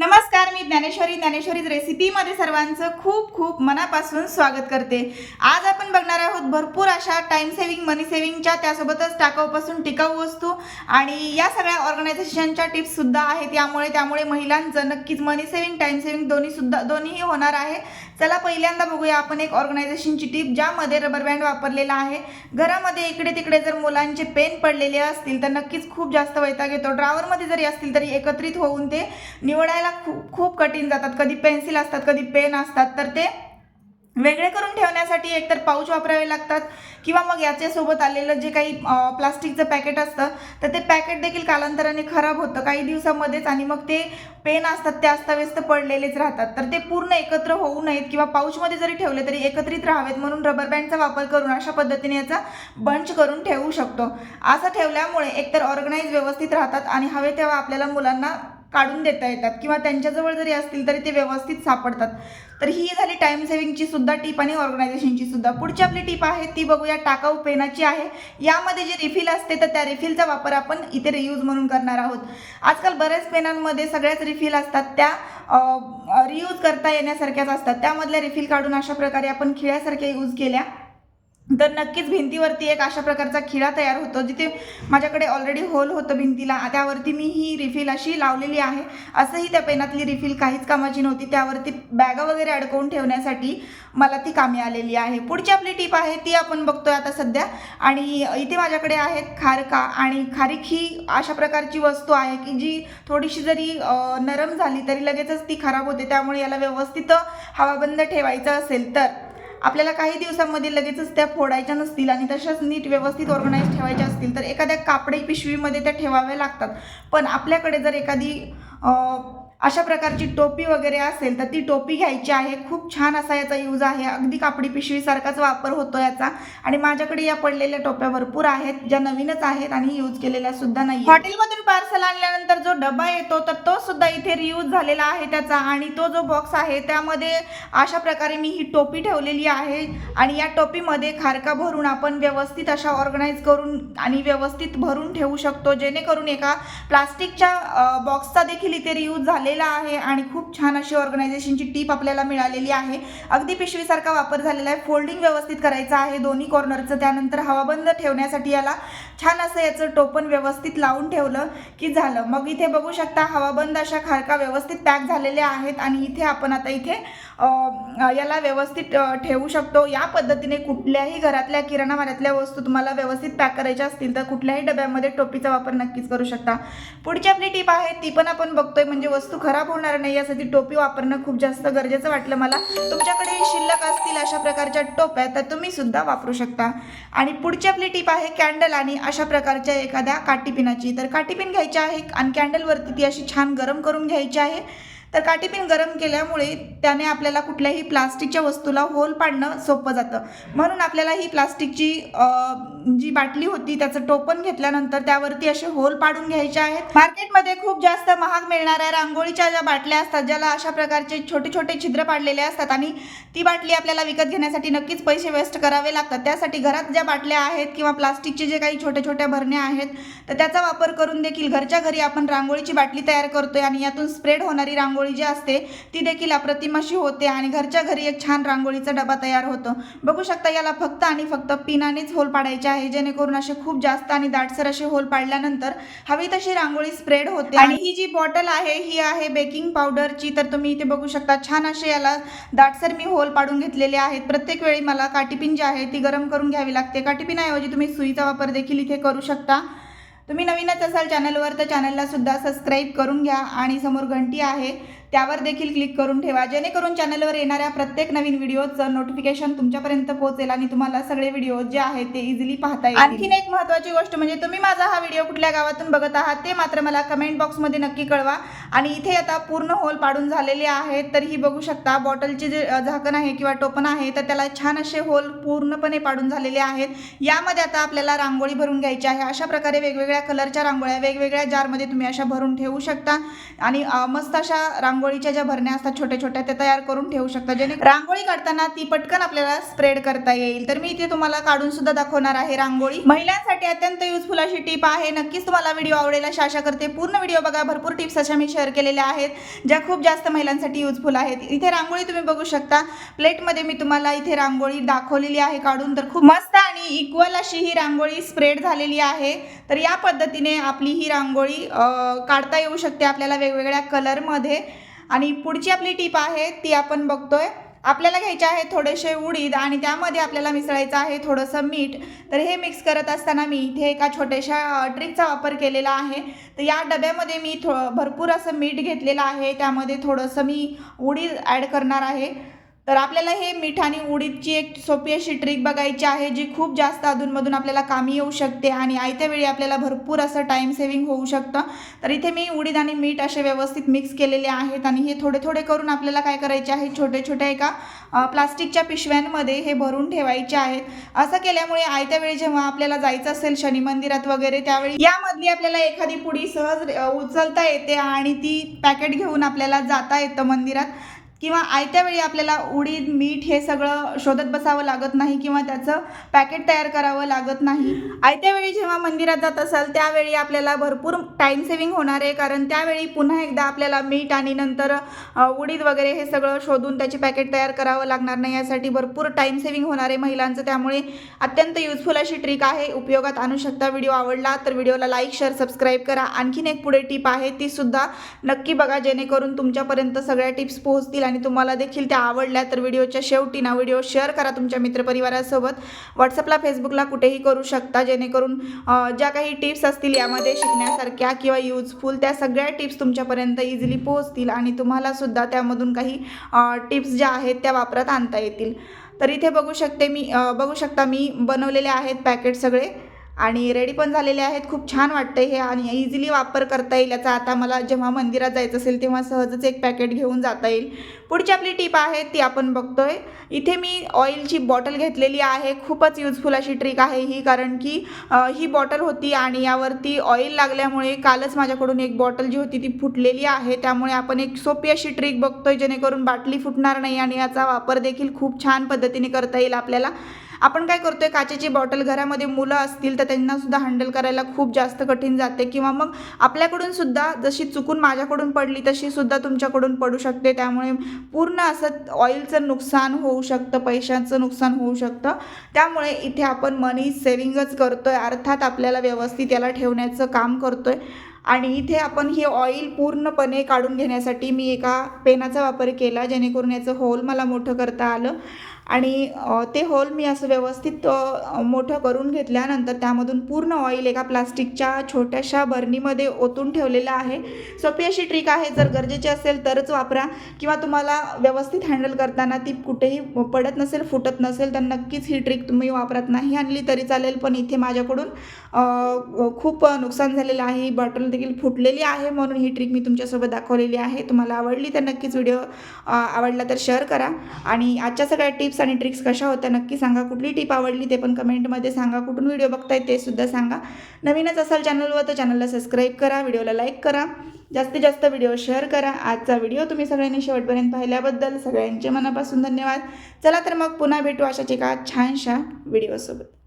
नमस्कार मी ज्ञानेश्वरी. ज्ञानेश्वरीज रेसिपीमध्ये सर्वांचं खूप खूप मनापासून स्वागत करते. आज आपण बघणार आहोत भरपूर अशा टाईम सेव्हिंग मनी सेव्हिंगच्या त्यासोबतच टाकाऊपासून टिकाऊ वस्तू आणि या सगळ्या ऑर्गनायझेशनच्या टिप्ससुद्धा आहेत. त्यामुळे त्यामुळे महिलांचं नक्कीच मनी सेव्हिंग टाईम सेव्हिंग दोन्हीसुद्धा दोन्हीही होणार आहे. चला पहिल्यांदा बघूया आपण एक ऑर्गनायझेशनची टिप ज्यामध्ये रबर बँड वापरलेला आहे. घरामध्ये इकडे तिकडे जर मुलांचे पेन पडलेले असतील तर नक्कीच खूप जास्त वैताग येतो. ड्रावरमध्ये जरी असतील तरी एकत्रित होऊन ते निवडायला खूप खूप कठीण जातात. कधी पेन्सिल असतात कधी पेन असतात. तर ते वेगळे करून ठेवण्यासाठी एकतर पाऊच वापरावे लागतात किंवा मग याच्यासोबत आलेलं जे काही प्लास्टिकचं पॅकेट असतं तर ते पॅकेट देखील कालांतराने खराब होतं. काही दिवसामध्येच आणि मग ते पेन असतात ते अस्ताव्यस्त पडलेलेच राहतात. तर ते पूर्ण एकत्र होऊ नयेत किंवा पाऊचमध्ये जरी ठेवले तरी एकत्रित राहावेत म्हणून रबर बँडचा वापर करून अशा पद्धतीने याचा बंच करून ठेवू शकतो. असं ठेवल्यामुळे एकतर ऑर्गनाईज व्यवस्थित राहतात आणि हवे तेव्हा आपल्याला मुलांना काढून देता येतात किंवा त्यांच्याजवळ जरी असतील तरी ते व्यवस्थित सापडतात. तर ही झाली टाइम सेव्हिंगची सुद्धा टीप आणि ऑर्गनायझेशनची सुद्धा. पुढची आपली टीप आहे ती बघूया टाकाऊ पेनाची आहे. यामध्ये जी रिफिल असते तर त्या रिफिलचा वापर आपण इथे रियूज म्हणून करणार आहोत. आजकाल बऱ्याच पेनांमध्ये सगळ्याच रिफिल असतात त्या रियूज करता येण्यासारख्याच असतात. त्यामधल्या रिफिल काढून अशा प्रकारे आपण खिळ्यासारख्या यूज केल्या. तर नक्कीच भिंतीवरती एक अशा प्रकारचा खिळा तयार होतो जिथे माझ्याकडे ऑलरेडी होल होतं भिंतीला. त्यावरती मी ही रिफिल अशी लावलेली आहे. असंही त्या पेनातली रिफिल काहीच कामाची नव्हती. त्यावरती बॅगा वगैरे अडकवून ठेवण्यासाठी मला ती कामी आलेली आहे. पुढची आपली टीप आहे ती आपण बघतोय आता सध्या. आणि इथे माझ्याकडे आहेत खारका आणि खारीक ही अशा प्रकारची वस्तू आहे की जी थोडीशी जरी नरम झाली तरी लगेचच ती खराब होते. त्यामुळे याला व्यवस्थित हवाबंद ठेवायचं असेल तर. आपल्याला काही दिवसांमध्ये लगेचच त्या फोडायच्या नसतील आणि तशाच नीट व्यवस्थित ऑर्गनाईज ठेवायच्या असतील तर एखाद्या कापडी पिशवीमध्ये त्या ठेवाव्या लागतात. पण आपल्याकडे जर एखादी अशा प्रकारची टोपी वगैरे असेल तर ती टोपी घ्यायची आहे. खूप छान असा याचा यूज आहे. अगदी कापडी पिशवीसारखाच वापर होतो याचा. आणि माझ्याकडे या पडलेल्या टोप्या भरपूर आहेत ज्या नवीनच आहेत आणि यूज केलेल्या सुद्धा नाही हॉटेलमधून पार्सल आणल्यानंतर जो डबा येतो तर तो सुद्धा इथे रियूज झालेला आहे त्याचा. आणि तो जो बॉक्स आहे त्यामध्ये अशा प्रकारे मी ही टोपी ठेवलेली आहे. आणि या टोपीमध्ये खारका भरून आपण व्यवस्थित अशा ऑर्गनाईज करून आणि व्यवस्थित भरून ठेवू शकतो. जेणेकरून एका प्लास्टिकच्या बॉक्सचा देखील इथे रियूज झाले झालेला आहे आणि खूप छान अशी ऑर्गनायझेशनची टीप आपल्याला मिळालेली आहे. अगदी पिशवीसारखा वापर झालेला आहे. फोल्डिंग व्यवस्थित करायचं आहे. दोन्ही कॉर्नरचं त्यानंतर हवाबंद ठेवण्यासाठी याला छान असं याचं टोपण व्यवस्थित लावून ठेवलं की झालं. मग इथे बघू शकता हवाबंद अशा खारका व्यवस्थित पॅक झालेल्या आहेत आणि इथे आपण आता इथे याला व्यवस्थित ठेवू शकतो. या पद्धतीने कुठल्याही घरातल्या किराणा माऱ्यातल्या वस्तू तुम्हाला व्यवस्थित पॅक करायच्या असतील तर कुठल्याही डब्यामध्ये टोपीचा वापर नक्कीच करू शकता. पुढची आपली टीप आहे ती पण आपण बघतोय म्हणजे वस्तू खराब होणार नाही यासाठी टोपी वापरणं खूप जास्त गरजेचं वाटलं मला. तुमच्याकडे शिल्लक असतील अशा प्रकारच्या टोप्या तर तुम्ही सुद्धा वापरू शकता. आणि पुढची आपली टीप आहे कॅन्डल आणि अशा प्रकारच्या एखाद्या काटीपिनाची तर काटीपिन घ्यायची आहे आणि कॅन्डलवरती ती अशी छान गरम करून घ्यायची आहे. तर काटीपिन गरम केल्यामुळे त्याने आपल्याला कुठल्याही प्लास्टिकच्या वस्तूला होल पाडणं सोपं जातं. म्हणून आपल्याला ही प्लास्टिकची जी बाटली होती त्याचं टोपण घेतल्यानंतर त्यावरती असे होल पाडून घ्यायचे आहेत. मार्केटमध्ये खूप जास्त महाग मिळणाऱ्या रांगोळीच्या ज्या बाटल्या असतात ज्याला अशा प्रकारचे छोटे छोटे छिद्र पाडलेले असतात आणि ती बाटली आपल्याला विकत घेण्यासाठी नक्कीच पैसे वेस्ट करावे लागतात. त्यासाठी घरात ज्या बाटल्या आहेत किंवा प्लास्टिकचे जे काही छोट्या छोट्या भरण्या आहेत तर त्याचा वापर करून देखील घरच्या घरी आपण रांगोळीची बाटली तयार करतोय आणि यातून स्प्रेड होणारी रांगोळी जी असते ती देखील अप्रतिम अशी होते आणि घरच्या घरी एक छान रांगोळीचा डबा तयार होतो. बघू शकता याला फक्त आणि फक्त पिनानेच होल पाडायचे आहे जेणेकरून असे खूप जास्त आणि दाटसर असे होल पाडल्यानंतर हवी तशी रांगोळी स्प्रेड होते. आणि ही जी बॉटल आहे ही आहे बेकिंग पावडरची. तर तुम्ही इथे बघू शकता छान असे याला दाटसर मी होल पाडून घेतलेले आहेत. प्रत्येक वेळी मला काटीपिन जी आहे ती गरम करून घ्यावी लागते. काटीपिनाऐवजी तुम्ही सुईचा वापर देखील इथे करू शकता. तुम्ही नवीनच असाल चॅनलवर तर चॅनलला सुद्धा सबस्क्राईब करून घ्या. आणि समोर घंटी आहे. त्यावर देखील क्लिक करून ठेवा. जेणेकरून चॅनलवर येणाऱ्या प्रत्येक नवीन व्हिडिओचं नोटिफिकेशन तुमच्यापर्यंत पोहोचेल आणि तुम्हाला सगळे व्हिडिओ जे आहेत ते इझिली पाहता येईल आणखीन एक महत्त्वाची गोष्ट म्हणजे तुम्ही माझा हा व्हिडिओ कुठल्या गावातून बघत आहात ते मात्र मला कमेंट बॉक्समध्ये नक्की कळवा. आणि इथे आता पूर्ण होल पाडून झालेले आहेत तर ही बघू शकता. बॉटलचे जे झाकण आहे किंवा टोपण आहे तर त्याला छान असे होल पूर्णपणे पाडून झालेले आहेत. यामध्ये आता आपल्याला रांगोळी भरून घ्यायची आहे. अशा प्रकारे वेगवेगळ्या कलरच्या रांगोळ्या वेगवेगळ्या जारमध्ये तुम्ही अशा भरून ठेवू शकता. आणि मस्त अशा रांगोळी रांगोळीच्या ज्या भरण्या असतात छोट्या छोट्या त्या तयार करून ठेवू शकता. जेणे रांगोळी काढताना ती पटकन आपल्याला स्प्रेड करता येईल. तर मी इथे तुम्हाला काढून सुद्धा दाखवणार आहे रांगोळी. महिलांसाठी अत्यंत युजफुल अशी टीप आहे. नक्कीच तुम्हाला व्हिडिओ आवडेल. अशी आशा करते पूर्ण व्हिडिओ बघा. भरपूर टिप्स अशा मी शेअर केलेल्या आहेत ज्या खूप जास्त महिलांसाठी युजफुल आहेत. इथे रांगोळी तुम्ही बघू शकता. प्लेटमध्ये मी तुम्हाला इथे रांगोळी दाखवलेली आहे काढून. तर खूप मस्त आणि इक्वल अशी ही रांगोळी स्प्रेड झालेली आहे. तर या पद्धतीने आपली ही रांगोळी काढता येऊ शकते आपल्याला वेगवेगळ्या कलरमध्ये आणि पुढची आपली टीप आहे ती आपण बघतोय. आपल्याला घ्यायचे आहे थोडेसे उडीद आणि त्यामध्ये आपल्याला मिसळायचं आहे थोडंसं मीठ. तर हे मिक्स करत असताना मी इथे एका छोट्याशा ट्रिकचा वापर केलेला आहे. तर या डब्यामध्ये मी थो भरपूर असं मीठ घेतलेलं आहे. त्यामध्ये थोडंसं मी उडीद ॲड करणार आहे. तर आपल्याला हे मीठ आणि उडीदची एक सोपी अशी ट्रिक बघायची आहे जी खूप जास्त अधूनमधून आपल्याला कामी येऊ शकते आणि आयत्या वेळी आपल्याला भरपूर असं टाईम सेविंग होऊ शकतं. तर इथे मी उडीद आणि मीठ असे व्यवस्थित मिक्स केलेले आहेत आणि हे थोडे थोडे करून आपल्याला काय करायचे आहे छोटे छोट्या एका प्लास्टिकच्या पिशव्यांमध्ये हे भरून ठेवायचे आहेत. असं केल्यामुळे आयत्या वेळी जेव्हा आपल्याला जायचं असेल शनी मंदिरात वगैरे त्यावेळी यामधली आपल्याला एखादी पुडी सहज उचलता येते आणि ती पॅकेट घेऊन आपल्याला जाता येतं मंदिरात. किंवा आयत्या वेळी आपल्याला उडीद मीठ हे सगळं शोधत बसावं लागत नाही किंवा त्याचं पॅकेट तयार करावं लागत नाही. आयत्या वेळी जेव्हा मंदिरात जात असाल त्यावेळी आपल्याला भरपूर टाईम सेविंग होणार आहे. कारण त्यावेळी पुन्हा एकदा आपल्याला मीठ आणि नंतर उडीद वगैरे हे सगळं शोधून त्याची पॅकेट तयार करावं लागणार नाही. यासाठी भरपूर टाईम सेविंग होणार आहे महिलांचं. त्यामुळे अत्यंत युजफुल अशी ट्रिक आहे. उपयोगात आणू शकता व्हिडिओ आवडला तर व्हिडिओला लाईक शेअर सबस्क्राईब करा. आणखीन एक पुढे टिप आहे ती सुद्धा नक्की बघा. जेणेकरून तुमच्यापर्यंत सगळ्या टिप्स पोहोचतील आणि तुम्हाला देखील त्या आवडल्या तर व्हिडिओच्या शेवटी ना व्हिडिओ शेअर करा तुमच्या मित्रपरिवारासोबत. व्हॉट्सअपला फेसबुकला कुठेही करू शकता जेणेकरून ज्या काही टिप्स असतील यामध्ये शिकण्यासारख्या किंवा यूजफुल त्या सगळ्या टिप्स तुमच्यापर्यंत इझिली पोहोचतील आणि तुम्हाला सुद्धा त्यामधून काही टिप्स ज्या आहेत त्या वापरात आणता येतील. तर इथे बघू शकते मी बघू शकता मी बनवलेले आहेत पॅकेट सगळे. आणि रेडी पण झालेले आहेत. खूप छान वाटतं हे आणि इझिली वापर करता येईल याचा. आता मला जेव्हा मंदिरात जायचं असेल तेव्हा सहजच एक पॅकेट घेऊन जाता येईल. पुढची आपली टीप आहे ती आपण बघतोय. इथे मी ऑइलची बॉटल घेतलेली आहे. खूपच युजफुल अशी ट्रिक आहे ही कारण की ही बॉटल होती आणि यावरती ऑइल लागल्यामुळे कालच माझ्याकडून एक बॉटल जी होती ती फुटलेली आहे. त्यामुळे आपण एक सोपी अशी ट्रिक बघतोय जेणेकरून बाटली फुटणार नाही आणि याचा वापर देखील खूप छान पद्धतीने करता येईल आपल्याला. आपण काय करतोय काचेची बॉटल घरामध्ये मुलं असतील तर त्यांनासुद्धा हँडल करायला खूप जास्त कठीण जाते. किंवा मग आपल्याकडून सुद्धा जशी चुकून माझ्याकडून पडली तशी सुद्धा तुमच्याकडून पडू शकते. त्यामुळे पूर्ण असं ऑइलचं नुकसान होऊ शकतं पैशांचं नुकसान होऊ शकतं. त्यामुळे इथे आपण मनी सेविंगच करतोय. अर्थात आपल्याला व्यवस्थित याला ठेवण्याचं काम करतोय. आणि इथे आपण हे ऑइल पूर्णपणे काढून घेण्यासाठी मी एका पेनाचा वापर केला जेणेकरून याचं होल मला मोठं करता आलं. आणि ते होल मी असं व्यवस्थित मोठं करून घेतल्यानंतर त्यामधून पूर्ण ऑइल एका प्लास्टिकच्या छोट्याशा बरणीमध्ये ओतून ठेवलेलं आहे. सोपी अशी ट्रिक आहे जर गरजेची असेल तरच वापरा किंवा तुम्हाला व्यवस्थित हँडल करताना ती कुठेही पडत नसेल फुटत नसेल तर नक्कीच ही ट्रिक तुम्ही वापरत नाही. आणली तरी चालेल पण इथे माझ्याकडून खूप नुकसान झालेलं आहे. ही बॉटल देखील फुटलेली आहे म्हणून ही ट्रिक मी तुमच्यासोबत दाखवलेली आहे. तुम्हाला आवडली तर नक्कीच व्हिडिओ आवडला तर शेअर करा. आणि आजच्या सगळ्या टिप्स टिप्स आणि ट्रिक्स कशा होत्या नक्की सांगा. कुठली टिप आवडली ते पण कमेंटमध्ये सांगा. कुठून व्हिडिओ बघताय ते सुद्धा सांगा. नवीनच असाल चॅनलवर तर चॅनलला सबस्क्राईब करा व्हिडिओला लाईक करा. जास्तीत जास्त व्हिडिओ शेअर करा. आजचा व्हिडिओ तुम्ही सगळ्यांनी शेवटपर्यंत पाहिल्याबद्दल सगळ्यांचे मनापासून धन्यवाद. चला तर मग पुन्हा भेटू अशाच एका छानशा व्हिडिओसोबत